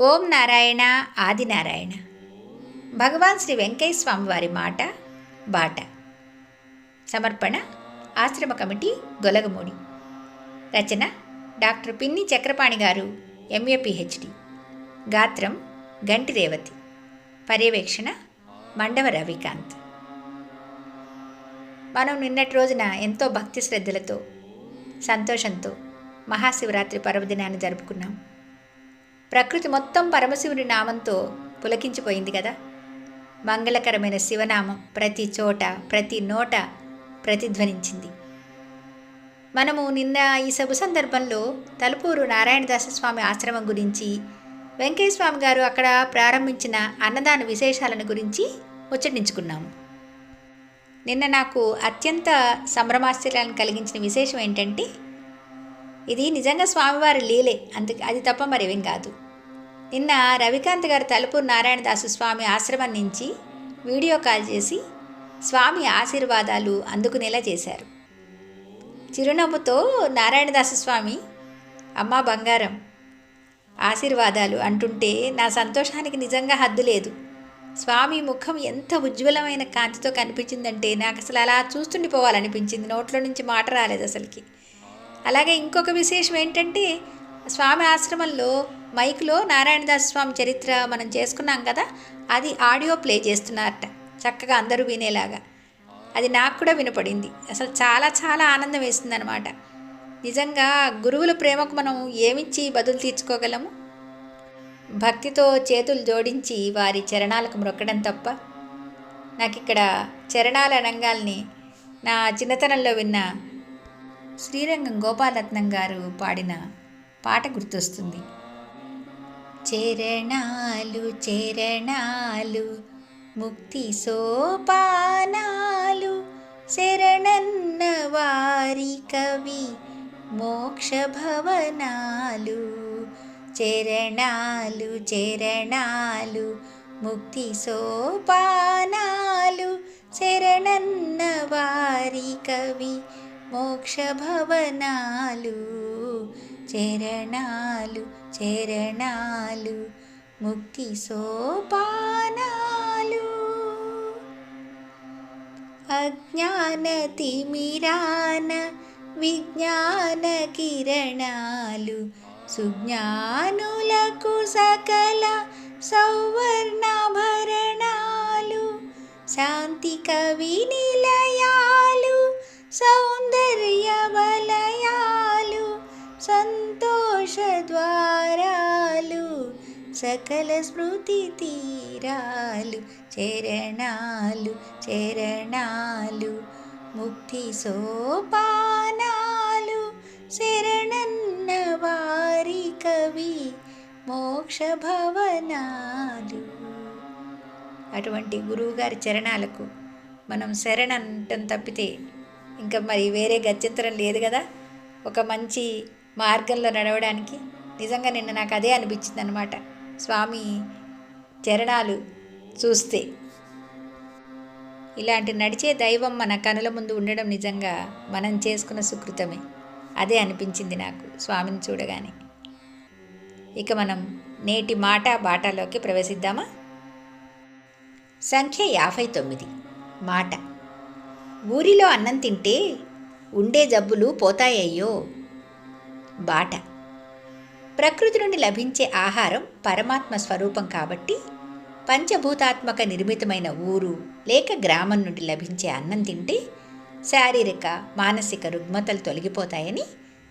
ఓం నారాయణ ఆదినారాయణ భగవాన్ శ్రీ వెంకయ్య స్వామి వారి మాట బాట. సమర్పణ ఆశ్రమ కమిటీ గొలగమూడి. రచన డాక్టర్ పిన్ని చక్రపాణి గారు ఎంఏ పిహెచ్డి. గాత్రం గంటి రేవతి. పర్యవేక్షణ మండవ రవికాంత్. మనం నిన్నటి రోజున ఎంతో భక్తి శ్రద్ధలతో సంతోషంతో మహాశివరాత్రి పర్వదినాన్ని జరుపుకున్నాం. ప్రకృతి మొత్తం పరమశివుని నామంతో పులకించిపోయింది కదా. మంగళకరమైన శివనామం ప్రతి చోట ప్రతి నోట ప్రతిధ్వనించింది. మనము నిన్న ఈ సభ సందర్భంలో తలుపూరు నారాయణదాస స్వామి ఆశ్రమం గురించి వెంకయ్య గారు అక్కడ ప్రారంభించిన అన్నదాన విశేషాలను గురించి ముచ్చటించుకున్నాము. నిన్న నాకు అత్యంత సంభ్రమాశ్చర్యాలను కలిగించిన విశేషం ఏంటంటే ఇది నిజంగా స్వామివారి లీలే అందుకే అది తప్ప మరేమేం కాదు. నిన్న రవికాంత్ గారు తలుపు నారాయణదాసు స్వామి ఆశ్రమం నుంచి వీడియో కాల్ చేసి స్వామి ఆశీర్వాదాలు అందుకునేలా చేశారు. చిరునవ్వుతో నారాయణదాసు స్వామి అమ్మా బంగారం ఆశీర్వాదాలు అంటుంటే నా సంతోషానికి నిజంగా హద్దు లేదు. స్వామి ముఖం ఎంత ఉజ్వలమైన కాంతితో కనిపించిందంటే నాకు అసలు అలా చూస్తుండిపోవాలనిపించింది. నోట్లో నుంచి మాట రాలేదు అసలుకి. అలాగే ఇంకొక విశేషం ఏంటంటే స్వామి ఆశ్రమంలో మైక్లో నారాయణదాస్ స్వామి చరిత్ర మనం చేసుకున్నాం కదా అది ఆడియో ప్లే చేస్తున్నారట చక్కగా అందరూ వినేలాగా. అది నాకు కూడా వినపడింది. అసలు చాలా చాలా ఆనందం వేసిందనమాట అనమాట నిజంగా గురువుల ప్రేమకు మనం ఏమిచ్చి బదులు తీర్చుకోగలము? భక్తితో చేతులు జోడించి వారి చరణాలకు మ్రొక్కడం తప్ప. నాకు ఇక్కడ చరణాల రంగాల్ని నా చిన్నతనంలో విన్న శ్రీరంగం గోపాలరత్నం గారు పాడిన పాట గుర్తొస్తుంది. చరణాలు చరణాలు ముక్తి సోపానాలు శరణన్న వారి కవి మోక్ష భవనాలు. చరణాలు చరణాలు ముక్తి సోపానాలు శరణన్న వారి కవి మోక్షభవనాలు చరణాలు చరణాలు ముక్తి సోపానాలు. అజ్ఞానతిమిరాన విజ్ఞాన కిరణాలు సుజ్ఞానులకు సకల సౌవర్ణభరణాలు శాంతి కవి నిలయాలు. సౌందర్య వలయాలు సంతోష ద్వారాలు సకల స్మృతి తీరాలు చరణాలు చరణాలు ముక్తి సోపానాలు శరణన్న వారి కవి మోక్ష భవనాలు. అటువంటి గురువుగారి చరణాలకు మనం శరణ్ అంటం తప్పితే ఇంకా మరి వేరే గత్యంతరం లేదు కదా. ఒక మంచి మార్గంలో నడవడానికి నిజంగా నిన్న నాకు అదే అనిపించింది అనమాట స్వామి చరణాలు చూస్తే. ఇలాంటి నడిచే దైవం మన కనుల ముందు ఉండడం నిజంగా మనం చేసుకున్న సుకృతమే. అదే అనిపించింది నాకు స్వామిని చూడగానే. ఇక మనం నేటి మాట బాటలోకి ప్రవేశిద్దామా? సంఖ్య యాభై తొమ్మిది. మాట. ఊరిలో అన్నం తింటే ఉండే జబ్బులు పోతాయయ్యో. బాట. ప్రకృతి నుండి లభించే ఆహారం పరమాత్మ స్వరూపం కాబట్టి పంచభూతాత్మక నిర్మితమైన ఊరు లేక గ్రామం నుండి లభించే అన్నం తింటే శారీరక మానసిక రుగ్మతలు తొలగిపోతాయని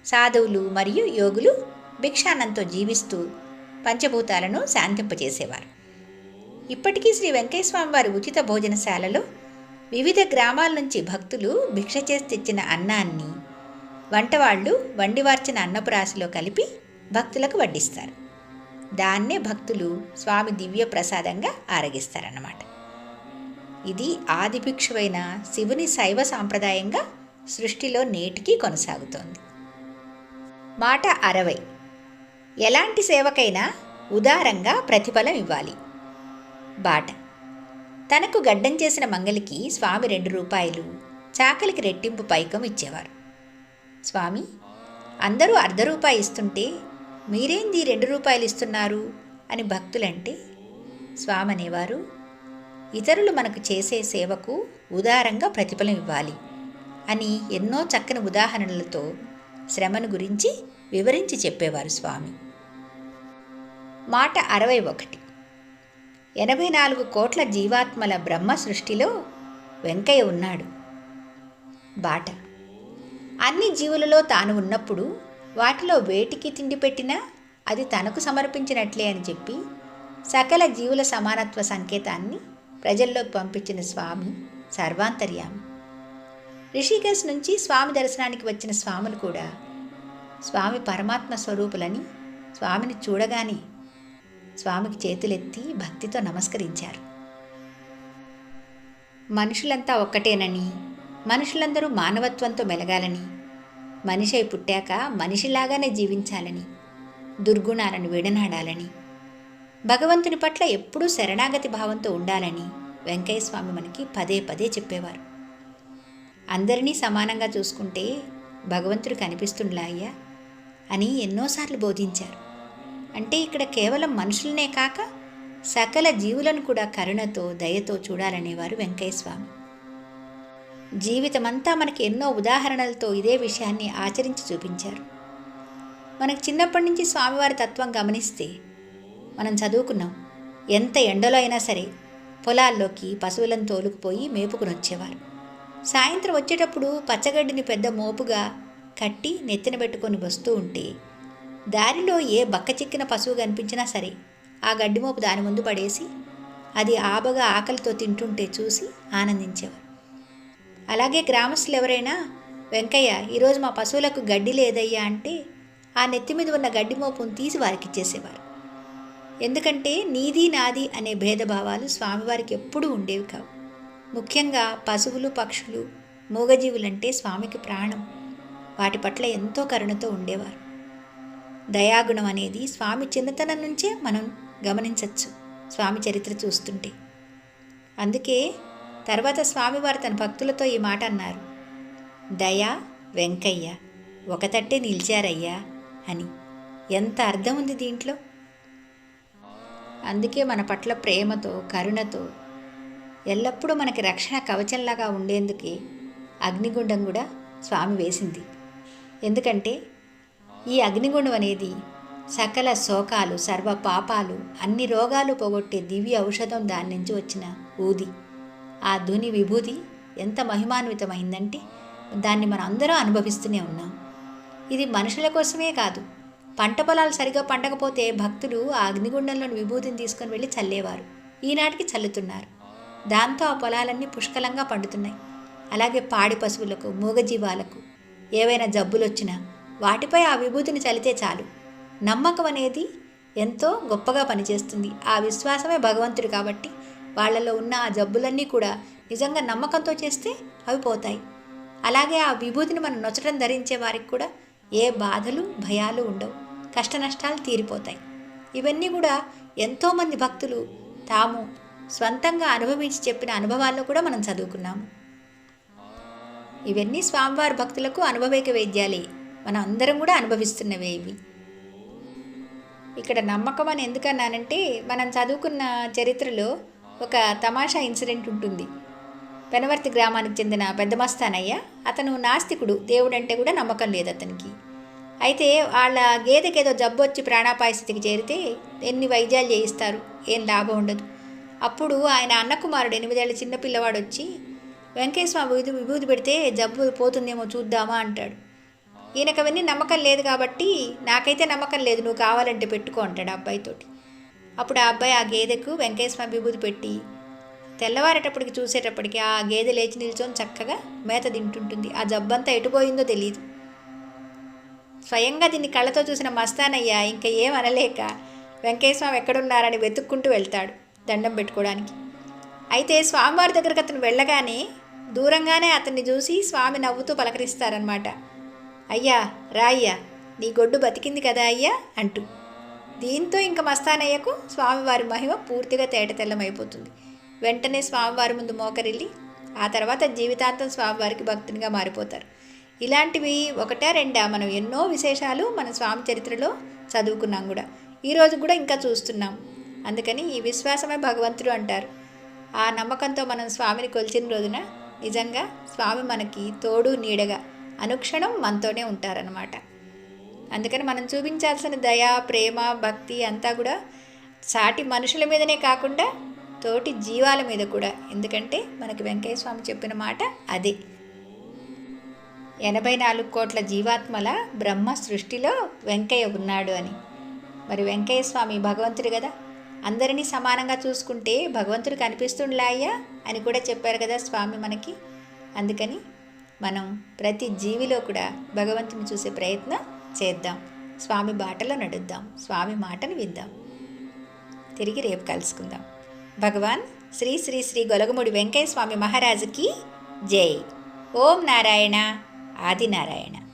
సాధువులు మరియు యోగులు భిక్షాన్నంతో జీవిస్తూ పంచభూతాలను శాంతింపజేసేవారు. ఇప్పటికీ శ్రీ వెంకటేశ్వర వారి ఉచిత భోజనశాలలో వివిధ గ్రామాల నుంచి భక్తులు భిక్ష చేసి తెచ్చిన అన్నాన్ని వంటవాళ్ళు వండివార్చిన అన్నపు రాశిలో కలిపి భక్తులకు వడ్డిస్తారు. దాన్నే భక్తులు స్వామి దివ్య ప్రసాదంగా ఆరగిస్తారన్నమాట. ఇది ఆదిభిక్షువైన శివుని శైవ సాంప్రదాయంగా సృష్టిలో నేటికి కొనసాగుతోంది. మాట అరవై. ఎలాంటి సేవకైనా ఉదారంగా ప్రతిఫలం ఇవ్వాలి. బాట తనకు గడ్డం చేసిన మంగలికి స్వామి రెండు రూపాయలు చాకలికి రెట్టింపు పైకం ఇచ్చేవారు. స్వామి అందరూ అర్ధ రూపాయి ఇస్తుంటే మీరేంది రెండు రూపాయలు ఇస్తున్నారు? అని భక్తులంటే స్వామి అనేవారు ఇతరులు మనకు చేసే సేవకు ఉదారంగా ప్రతిఫలం ఇవ్వాలి అని ఎన్నో చక్కని ఉదాహరణలతో శ్రమను గురించి వివరించి చెప్పేవారు స్వామి. మాట అరవై ఒకటి. ఎనభై నాలుగు కోట్ల జీవాత్మల బ్రహ్మ సృష్టిలో వెంకయ్య ఉన్నాడు. బాట. అన్ని జీవులలో తాను ఉన్నప్పుడు వాటిలో వేటికి తిండి పెట్టినా అది తనకు సమర్పించినట్లే అని చెప్పి సకల జీవుల సమానత్వ సంకేతాన్ని ప్రజల్లోకి పంపించిన స్వామి సర్వాంతర్యామి. రిషికేశ్ నుంచి స్వామి దర్శనానికి వచ్చిన స్వాములు కూడా స్వామి పరమాత్మ స్వరూపులని స్వామిని చూడగానే స్వామికి చేతులెత్తి భక్తితో నమస్కరించారు. మనుషులంతా ఒక్కటేనని మనుషులందరూ మానవత్వంతో మెలగాలని మనిషి పుట్టాక మనిషిలాగానే జీవించాలని దుర్గుణాలను విడనాడాలని భగవంతుని పట్ల ఎప్పుడూ శరణాగతి భావంతో ఉండాలని వెంకయ్య స్వామి మనకి పదే పదే చెప్పేవారు. అందరినీ సమానంగా చూసుకుంటే భగవంతుడు కనిపిస్తుండలా అయ్యా అని ఎన్నోసార్లు బోధించారు. అంటే ఇక్కడ కేవలం మనుషులనే కాక సకల జీవులను కూడా కరుణతో దయతో చూడాలనేవారు వెంకయ్య స్వామి జీవితమంతా మనకి ఎన్నో ఉదాహరణలతో ఇదే విషయాన్ని ఆచరించి చూపించారు. మనకు చిన్నప్పటి నుంచి స్వామివారి తత్వం గమనిస్తే మనం చదువుకున్నాం. ఎంత ఎండలో అయినా సరే పొలాల్లోకి పశువులను తోలుకుపోయి మేపుకుని వచ్చేవారు సాయంత్రం వచ్చేటప్పుడు పచ్చగడ్డిని పెద్ద మోపుగా కట్టి నెత్తిన పెట్టుకొని వస్తూ ఉంటే దారిలో ఏ బక్క చిక్కిన పశువు కనిపించినా సరే ఆ గడ్డిమోపు దాని ముందు పడేసి అది ఆబగా ఆకలితో తింటుంటే చూసి ఆనందించేవారు. అలాగే గ్రామస్తులు ఎవరైనా వెంకయ్య ఈరోజు మా పశువులకు గడ్డి లేదయ్యా అంటే ఆ నెత్తి మీద ఉన్న గడ్డి మోపును తీసి వారికి ఇచ్చేసేవారు. ఎందుకంటే నీది నాది అనే భేదభావాలు స్వామివారికి ఎప్పుడూ ఉండేవి కావు. ముఖ్యంగా పశువులు పక్షులు మూగజీవులంటే స్వామికి ప్రాణం. వాటి పట్ల ఎంతో కరుణతో ఉండేవారు. దయాగుణం అనేది స్వామి చిన్నతనం నుంచే మనం గమనించవచ్చు స్వామి చరిత్ర చూస్తుంటే. అందుకే తర్వాత స్వామివారు తన భక్తులతో ఈ మాట అన్నారు. దయా వెంకయ్య ఒకతట్టే నిలిచారయ్యా అని. ఎంత అర్థం ఉంది దీంట్లో? అందుకే మన పట్ల ప్రేమతో కరుణతో ఎల్లప్పుడూ మనకి రక్షణ కవచంలాగా ఉండేందుకే అగ్నిగుండం కూడా స్వామి వేసింది. ఎందుకంటే ఈ అగ్నిగుండం అనేది సకల శోకాలు సర్వ పాపాలు అన్ని రోగాలు పోగొట్టే దివ్య ఔషధం దాని నుంచి వచ్చిన ఊది. ఆ ధుని విభూతి ఎంత మహిమాన్వితమైందంటే దాన్ని మనం అందరం అనుభవిస్తూనే ఉన్నాం. ఇది మనుషుల కోసమే కాదు పంట పొలాలు సరిగా పండకపోతే భక్తులు ఆ అగ్నిగుండంలోని విభూతిని తీసుకొని వెళ్ళి చల్లేవారు. ఈనాటికి చల్లుతున్నారు. దాంతో ఆ పొలాలన్నీ పుష్కలంగా పండుతున్నాయి. అలాగే పాడి పశువులకు మూగజీవాలకు ఏవైనా జబ్బులు వచ్చినా వాటిపై ఆ విభూతిని చలితే చాలు. నమ్మకం అనేది ఎంతో గొప్పగా పనిచేస్తుంది. ఆ విశ్వాసమే భగవంతుడు కాబట్టి వాళ్ళలో ఉన్న ఆ జబ్బులన్నీ కూడా నిజంగా నమ్మకంతో చేస్తే అవి పోతాయి. అలాగే ఆ విభూతిని మనం నొచ్చటం ధరించే వారికి కూడా ఏ బాధలు భయాలు ఉండవు. కష్ట నష్టాలు తీరిపోతాయి. ఇవన్నీ కూడా ఎంతోమంది భక్తులు తాము స్వంతంగా అనుభవించి చెప్పిన అనుభవాల్లో కూడా మనం చదువుకున్నాము. ఇవన్నీ స్వామివారి భక్తులకు అనుభవేక వేద్యాలే. మనం అందరం కూడా అనుభవిస్తున్నవే ఇవి. ఇక్కడ నమ్మకం అని ఎందుకన్నానంటే మనం చదువుకున్న చరిత్రలో ఒక తమాషా ఇన్సిడెంట్ ఉంటుంది. పెనవర్తి గ్రామానికి చెందిన పెద్దమస్తానయ్య అతను నాస్తికుడు దేవుడంటే కూడా నమ్మకం లేదు అతనికి. అయితే వాళ్ళ గేదెకి ఏదో జబ్బు వచ్చి ప్రాణాపాయ స్థితికి చేరితే ఎన్ని వైద్యాలు చేయిస్తారు? ఏం లాభం ఉండదు. అప్పుడు ఆయన అన్నకుమారుడు ఎనిమిదేళ్ళ చిన్న పిల్లవాడు వచ్చి వెంకటేశ్వర విభూతి పెడితే జబ్బు పోతుందేమో చూద్దామా అంటాడు. ఈయనకు అవన్నీ నమ్మకం లేదు కాబట్టి నాకైతే నమ్మకం లేదు. నువ్వు కావాలంటే పెట్టుకో అంటాడు అబ్బాయితోటి అప్పుడు ఆ అబ్బాయి ఆ గేదెకు వెంకటేశ్వర విభూతి పెట్టి తెల్లవారేటప్పటికి చూసేటప్పటికి ఆ గేదె లేచి నిల్చొని చక్కగా మేత తింటుంటుంది. ఆ జబ్బంతా ఎటుపోయిందో తెలియదు స్వయంగా దీన్ని కళ్ళతో చూసిన మస్తానయ్య ఇంకా ఏం అనలేక వెంకటేశ్వరం ఎక్కడున్నారని వెతుక్కుంటూ వెళ్తాడు దండం పెట్టుకోవడానికి. అయితే స్వామివారి దగ్గరకు అతను వెళ్ళగానే దూరంగానే అతన్ని చూసి స్వామి నవ్వుతూ పలకరిస్తారనమాట అయ్యా రా అయ్యా నీ గొడ్డు బతికింది కదా అయ్యా అంటూ. దీంతో ఇంక మస్తానయ్యకు స్వామివారి మహిమ పూర్తిగా తేటతెల్లమైపోతుంది. వెంటనే స్వామివారి ముందు మోకరిల్లి ఆ తర్వాత జీవితాంతం స్వామివారికి భక్తునిగా మారిపోతారు. ఇలాంటివి ఒకటా రెండా? మనం ఎన్నో విశేషాలు మన స్వామి చరిత్రలో చదువుకున్నాం కూడా. ఈరోజు కూడా ఇంకా చూస్తున్నాం. అందుకని ఈ విశ్వాసమే భగవంతుడు అంటారు. ఆ నమ్మకంతో మనం స్వామిని కొలిచిన రోజున నిజంగా స్వామి మనకి తోడు నీడగా అనుక్షణం మనతోనే ఉంటారనమాట అందుకని మనం చూపించాల్సిన దయ ప్రేమ భక్తి అంతా కూడా సాటి మనుషుల మీదనే కాకుండా తోటి జీవాల మీద కూడా. ఎందుకంటే మనకి వెంకయ్య స్వామి చెప్పిన మాట అదే. ఎనభై నాలుగు కోట్ల జీవాత్మల బ్రహ్మ సృష్టిలో వెంకయ్య ఉన్నాడు అని. మరి వెంకయ్య స్వామి భగవంతుడు కదా. అందరినీ సమానంగా చూసుకుంటే భగవంతుడు కనిపిస్తుండలాయ్యా అని కూడా చెప్పారు కదా స్వామి మనకి. అందుకని మనం ప్రతి జీవిలో కూడా భగవంతుని చూసే ప్రయత్నం చేద్దాం. స్వామి బాటలో నడుద్దాం. స్వామి మాటను విద్దాం తిరిగి రేపు కలుసుకుందాం. భగవాన్ శ్రీ శ్రీ శ్రీ గొలగముడి వెంకయ్య స్వామి మహారాజుకి జై. ఓం నారాయణ. ఆదినారాయణ.